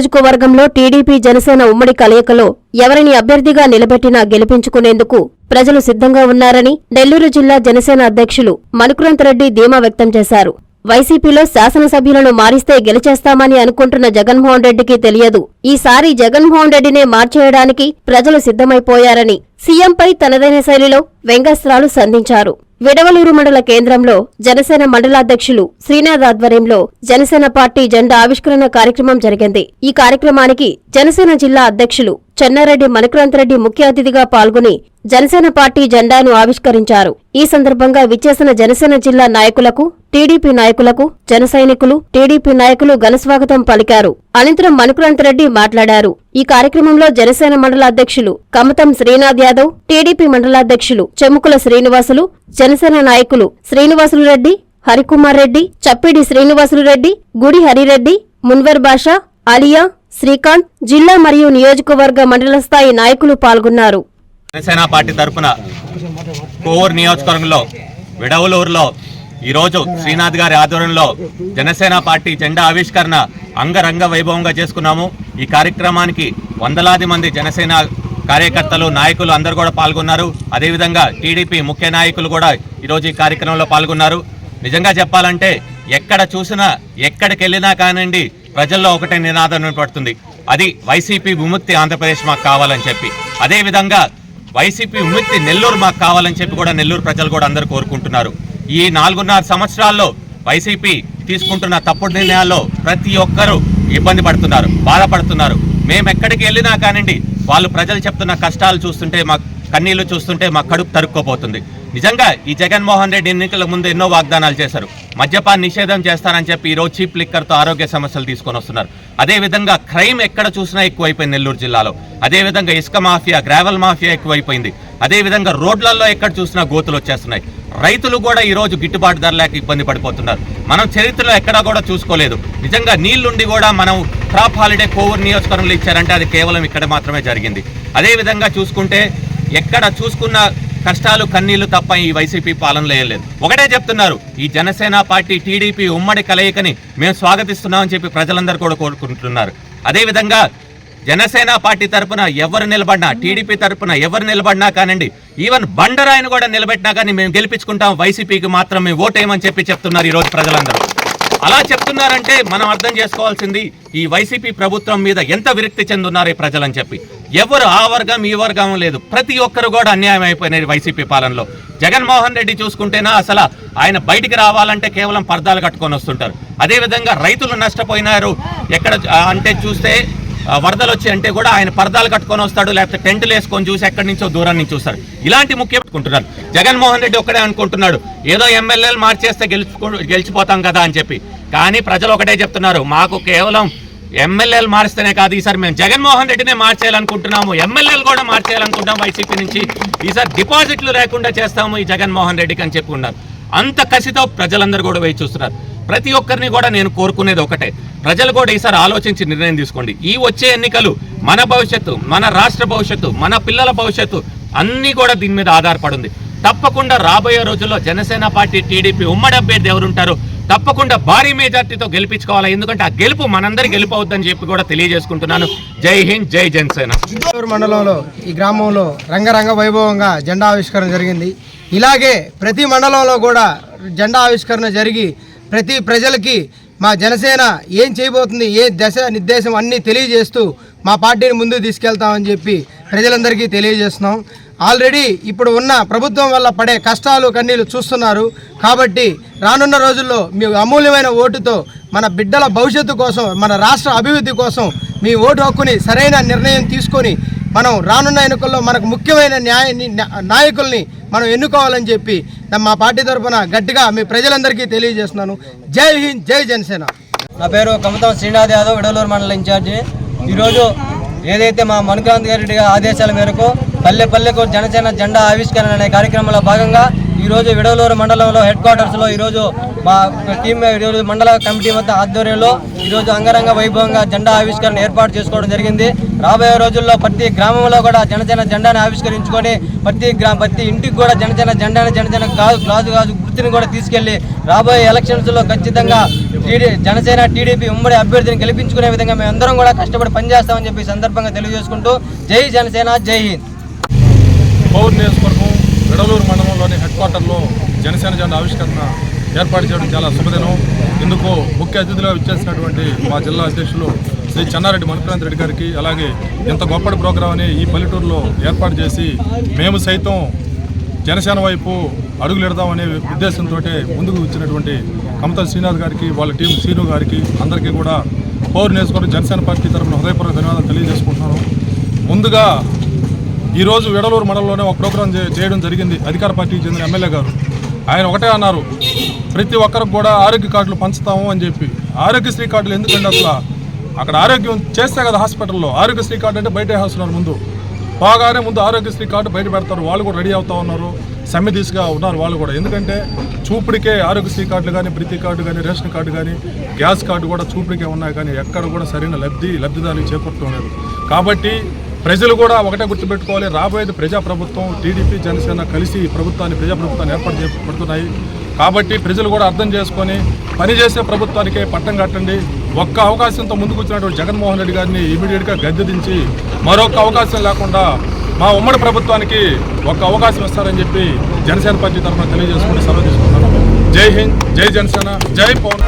నియోజకవర్గంలో టీడీపీ జనసేన ఉమ్మడి కలయికలో ఎవరిని అభ్యర్థిగా నిలబెట్టినా గెలిపించుకునేందుకు ప్రజలు సిద్ధంగా ఉన్నారని నెల్లూరు జిల్లా జనసేన అధ్యక్షులు మనుకురంతరెడ్డి ధీమా వ్యక్తం చేశారు. వైసీపీలో శాసనసభ్యులను మారిస్తే గెలిచేస్తామని అనుకుంటున్న జగన్మోహన్ రెడ్డికి తెలియదు. ఈసారి జగన్మోహన్ రెడ్డినే మార్చేయడానికి ప్రజలు సిద్ధమైపోయారని సీఎంపై తనదైన శైలిలో వ్యంగస్త్రాలు సంధించారు. విడవలూరు మండల కేంద్రంలో జనసేన మండలాధ్యక్షులు శ్రీనాథ్ ఆధ్వర్యంలో జనసేన పార్టీ జెండా ఆవిష్కరణ కార్యక్రమం జరిగింది. ఈ కార్యక్రమానికి జనసేన జిల్లా అధ్యక్షులు చెన్నారెడ్డి మణిక్రాంతరెడ్డి ముఖ్య అతిథిగా పాల్గొని జనసేన పార్టీ జెండాను ఆవిష్కరించారు. ఈ సందర్భంగా విచ్చేసిన జనసేన జిల్లా నాయకులకు టీడీపీ నాయకులకు జన సైనికులు టీడీపీ నాయకులు ఘనస్వాగతం పలికారు. అనంతరం మణిక్రాంతరెడ్డి మాట్లాడారు. ఈ కార్యక్రమంలో జనసేన మండల అధ్యక్షులు కమతం శ్రీనాథ్ యాదవ్ టీడీపీ మండలాధ్యక్షులు చెముకుల శ్రీనివాసులు జనసేన నాయకులు శ్రీనివాసులు రెడ్డి హరికుమార్ రెడ్డి చప్పిడి శ్రీనివాసులు రెడ్డి గుడి హరిరెడ్డి మున్వర్ బాషా అలియా శ్రీకాంత్ జిల్లా మరియు నియోజకవర్గ మండల స్థాయి నాయకులు పాల్గొన్నారు. జనసేన పార్టీ తరఫున కోవూరు నియోజకవర్గంలో విడవలూరులో ఈరోజు శ్రీనాథ్ గారి ఆధ్వర్యంలో జనసేన పార్టీ జెండా ఆవిష్కరణ అంగరంగ వైభవంగా చేసుకున్నాము. ఈ కార్యక్రమానికి వందలాది మంది జనసేన కార్యకర్తలు నాయకులు అందరూ కూడా పాల్గొన్నారు. అదేవిధంగా టీడీపీ ముఖ్య నాయకులు కూడా ఈరోజు ఈ కార్యక్రమంలో పాల్గొన్నారు. నిజంగా చెప్పాలంటే ఎక్కడ చూసినా ఎక్కడికి వెళ్ళినా కానివ్వండి ప్రజల్లో ఒకటే నినాదం పడుతుంది అది వైసీపీ విముక్తి ఆంధ్రప్రదేశ్ మాకు కావాలని చెప్పి. అదేవిధంగా వైసీపీ విముక్తి నెల్లూరు మాకు కావాలని చెప్పి కూడా నెల్లూరు ప్రజలు కూడా అందరూ కోరుకుంటున్నారు. ఈ నాలుగున్నర సంవత్సరాల్లో వైసీపీ తీసుకుంటున్న తప్పుడు నిర్ణయాల్లో ప్రతి ఒక్కరూ ఇబ్బంది పడుతున్నారు బాధపడుతున్నారు. మేము ఎక్కడికి వెళ్ళినా కానివ్వండి వాళ్ళు ప్రజలు చెప్తున్న కష్టాలు చూస్తుంటే మాకు కన్నీళ్ళు చూస్తుంటే మా కడుపు తరుక్కోపోతుంది. నిజంగా ఈ జగన్మోహన్ రెడ్డి ఎన్నికల ముందు ఎన్నో వాగ్దానాలు చేశారు. మద్యపాన్ నిషేధం చేస్తానని చెప్పి ఈరోజు చీప్ లిక్కర్తో ఆరోగ్య సమస్యలు తీసుకొని వస్తున్నారు. అదేవిధంగా క్రైమ్ ఎక్కడ చూసినా ఎక్కువైపోయింది నెల్లూరు జిల్లాలో. అదేవిధంగా ఇసుక మాఫియా గ్రావెల్ మాఫియా ఎక్కువైపోయింది. అదేవిధంగా రోడ్లలో ఎక్కడ చూసినా గోతులు వచ్చేస్తున్నాయి. రైతులు కూడా ఈ రోజు గిట్టుబాటు ధర లేక ఇబ్బంది పడిపోతున్నారు. మనం చరిత్రలో ఎక్కడా కూడా చూసుకోలేదు. నిజంగా నీళ్ళుండి కూడా మనం క్రాప్ హాలిడే కోవూరు నియోజకవర్గంలో ఇచ్చారంటే అది కేవలం ఇక్కడ మాత్రమే జరిగింది. అదేవిధంగా చూసుకుంటే ఎక్కడ చూసుకున్న కష్టాలు కన్నీళ్ళు తప్ప ఈ వైసీపీ పాలనలో వేయలేదు ఒకటే చెప్తున్నారు ఈ జనసేన పార్టీ టీడీపీ ఉమ్మడి కలయికని మేము స్వాగతిస్తున్నామని చెప్పి ప్రజలందరూ కూడా కోరుకుంటున్నారు. అదేవిధంగా జనసేన పార్టీ తరపున ఎవరు నిలబడినా టీడీపీ తరఫున ఎవరు నిలబడినా కానండి ఈవెన్ బండరాయిని కూడా నిలబెట్టినా కానీ మేము గెలిపించుకుంటాం వైసీపీకి మాత్రం మేము ఓటేయమని చెప్పి చెప్తున్నారు ఈరోజు ప్రజలందరూ. అలా చెప్తున్నారంటే మనం అర్థం చేసుకోవాల్సింది ఈ వైసీపీ ప్రభుత్వం మీద ఎంత విరక్తి చెందున్నారు ఈ ప్రజలని చెప్పి. ఎవరు ఆ వర్గం ఈ వర్గం లేదు. ప్రతి ఒక్కరు కూడా అన్యాయం అయిపోయినది వైసీపీ పాలనలో. జగన్మోహన్ రెడ్డి చూసుకుంటేనా అసలు ఆయన బయటికి రావాలంటే కేవలం పర్దాలు కట్టుకొని వస్తుంటారు. అదేవిధంగా రైతులు నష్టపోయినారు. ఎక్కడ అంటే చూస్తే వరదలు వచ్చి అంటే కూడా ఆయన పర్దాలు కట్టుకొని వస్తాడు లేకపోతే టెంట్లు వేసుకొని చూసి ఎక్కడి నుంచో దూరం నుంచి చూస్తాడు ఇలాంటి ముఖ్యం పెట్టుకుంటున్నారు జగన్మోహన్ రెడ్డి ఒక్కడే అనుకుంటున్నాడు. ఏదో ఎమ్మెల్యేలు మార్చేస్తే గెలుచుకో గెలిచిపోతాం కదా అని చెప్పి. కానీ ప్రజలు ఒకటే చెప్తున్నారు. మాకు కేవలం ఎమ్మెల్యేలు మారిస్తేనే కాదు ఈసారి మేము జగన్మోహన్ రెడ్డినే మార్చేయాలనుకుంటున్నాము. ఎమ్మెల్యేలు కూడా మార్చేయాలనుకుంటాం వైసీపీ నుంచి. ఈసారి డిపాజిట్లు లేకుండా చేస్తాము ఈ జగన్మోహన్ రెడ్డికి అని చెప్పుకున్నారు అంత కసితో ప్రజలందరూ కూడా వేచి చూస్తున్నారు. ప్రతి ఒక్కరిని కూడా నేను కోరుకునేది ఒకటే. ప్రజలు కూడా ఈసారి ఆలోచించి నిర్ణయం తీసుకోండి. ఈ వచ్చే ఎన్నికలు మన భవిష్యత్తు మన రాష్ట్ర భవిష్యత్తు మన పిల్లల భవిష్యత్తు అన్నీ కూడా దీని మీద ఆధారపడి ఉంది. తప్పకుండా రాబోయే రోజుల్లో జనసేన పార్టీ టీడీపీ ఉమ్మడి అభ్యర్థి ఎవరుంటారో? తప్పకుండా భారీ మెజార్టీతో గెలిపించుకోవాలి. ఎందుకంటే ఆ గెలుపు మనందరి గెలుపు అవుద్దని చెప్పి కూడా తెలియజేసుకుంటున్నాను. జై హింద్ జై జనసేన. మండలంలో ఈ గ్రామంలో రంగరంగ వైభవంగా జెండా ఆవిష్కరణ జరిగింది. ఇలాగే ప్రతి మండలంలో కూడా జెండా ఆవిష్కరణ జరిగి ప్రతి ప్రజలకి మా జనసేన ఏం చేయబోతుంది ఏ దశ నిర్దేశం అన్నీ తెలియజేస్తూ మా పార్టీని ముందుకు తీసుకెళ్తామని చెప్పి ప్రజలందరికీ తెలియజేస్తున్నాం. ఆల్రెడీ ఇప్పుడు ఉన్న ప్రభుత్వం వల్ల పడే కష్టాలు కన్నీళ్ళు చూస్తున్నారు. కాబట్టి రానున్న రోజుల్లో మీ అమూల్యమైన ఓటుతో మన బిడ్డల భవిష్యత్తు కోసం మన రాష్ట్ర అభివృద్ధి కోసం మీ ఓటు హక్కుని సరైన నిర్ణయం తీసుకొని మనం రానున్న ఎన్నికల్లో మనకు ముఖ్యమైన న్యాయ నాయకుల్ని మనం ఎన్నుకోవాలని చెప్పి మా పార్టీ తరఫున గట్టిగా మీ ప్రజలందరికీ తెలియజేస్తున్నాను. జై హింద్ జై జనసేన. నా పేరు కమతం శ్రీనాథ్ యాదవ్ విడలూరు మండలం ఇన్ఛార్జి. ఈరోజు ఏదైతే మా మనుకాంత్ రెడ్డి గారి ఆదేశాల మేరకు పల్లె పల్లెకు జనసేన జెండా ఆవిష్కరణ అనే కార్యక్రమంలో భాగంగా ఈరోజు విడవలూరు మండలంలో హెడ్ క్వార్టర్స్లో ఈరోజు మా టీం ఈరోజు మండల కమిటీ వద్ద ఆధ్వర్యంలో ఈరోజు అంగరంగ వైభవంగా జెండా ఆవిష్కరణ ఏర్పాటు చేసుకోవడం జరిగింది. రాబోయే రోజుల్లో ప్రతి గ్రామంలో కూడా జనసేన జెండాను ఆవిష్కరించుకొని ప్రతి గ్రా ప్రతి ఇంటికి కూడా జనసేన జెండాను జనసేన గాజు గాజు గాజు గుర్తుని కూడా తీసుకెళ్ళి రాబోయే ఎలక్షన్స్లో ఖచ్చితంగా టీడీ జనసేన టీడీపీ ఉమ్మడి అభ్యర్థిని గెలిపించుకునే విధంగా మేమందరం కూడా కష్టపడి పనిచేస్తామని చెప్పి సందర్భంగా తెలియజేసుకుంటూ జై జనసేన జై హింద్. పౌర్ నియోజకవర్గం విడలూరు మండలంలోని హెడ్ క్వార్టర్లో జనసేన జెండా ఆవిష్కరణ ఏర్పాటు చేయడం చాలా శుభదినం. ఇందుకు ముఖ్య అతిథిగా ఇచ్చేసినటువంటి మా జిల్లా అధ్యక్షులు శ్రీ చెన్నారెడ్డి మణిప్రాంత్ రెడ్డి గారికి అలాగే ఇంత గొప్పటి ప్రోగ్రాం అని ఈ పల్లెటూరులో ఏర్పాటు చేసి మేము సైతం జనసేన వైపు అడుగులెడదామనే ఉద్దేశంతో ముందుకు వచ్చినటువంటి కమతల శ్రీనాథ్ గారికి వాళ్ళ టీం శ్రీను గారికి అందరికీ కూడా పౌరు నియోజకవర్గం జనసేన పార్టీ తరఫున హృదయపూర్వక ధన్యవాదాలు తెలియజేసుకుంటున్నాను. ముందుగా ఈరోజు విడలూరు మండలంలోనే ఒక ప్రోగ్రాం చేయడం జరిగింది. అధికార పార్టీకి చెందిన ఎమ్మెల్యే గారు. ఆయన ఒకటే అన్నారు ప్రతి ఒక్కరికి కూడా ఆరోగ్య కార్డులు పంచుతాము అని చెప్పి. ఆరోగ్యశ్రీ కార్డులు ఎందుకంటే అసలు? అక్కడ ఆరోగ్యం చేస్తే కదా హాస్పిటల్లో. ఆరోగ్యశ్రీ కార్డు అంటే బయట వేస్తున్నారు ముందు. బాగానే ముందు ఆరోగ్యశ్రీ కార్డు బయట పెడతారు. వాళ్ళు కూడా రెడీ అవుతా ఉన్నారు. సమ్మె దిశగా ఉన్నారు వాళ్ళు కూడా. ఎందుకంటే చూపుడికే ఆరోగ్యశ్రీ కార్డులు కానీ ప్రతి కార్డు కానీ రేషన్ కార్డు కానీ గ్యాస్ కార్డు కూడా చూపుడికే ఉన్నాయి కానీ ఎక్కడ కూడా సరైన లబ్ధి లబ్ధిదారులు చేకూరటం కాబట్టి ప్రజలు కూడా ఒకటే గుర్తుపెట్టుకోవాలి. రాబోయేది ప్రజాప్రభుత్వం టీడీపీ జనసేన కలిసి ప్రభుత్వాన్ని ప్రజాప్రభుత్వాన్ని ఏర్పాటు చేయబడుతున్నాయి కాబట్టి ప్రజలు కూడా అర్థం చేసుకొని పనిచేసే ప్రభుత్వానికే పట్టం కట్టండి. ఒక్క అవకాశంతో ముందుకు వచ్చినటువంటి జగన్మోహన్ రెడ్డి గారిని ఇమీడియట్గా గద్దె దించి మరొక అవకాశం లేకుండా మా ఉమ్మడి ప్రభుత్వానికి ఒక అవకాశం ఇస్తారని చెప్పి జనసేన పార్టీ తరఫున తెలియజేసుకుని సెలవు తీసుకుంటున్నాను. జై హింద్ జై జనసేన జై పవన్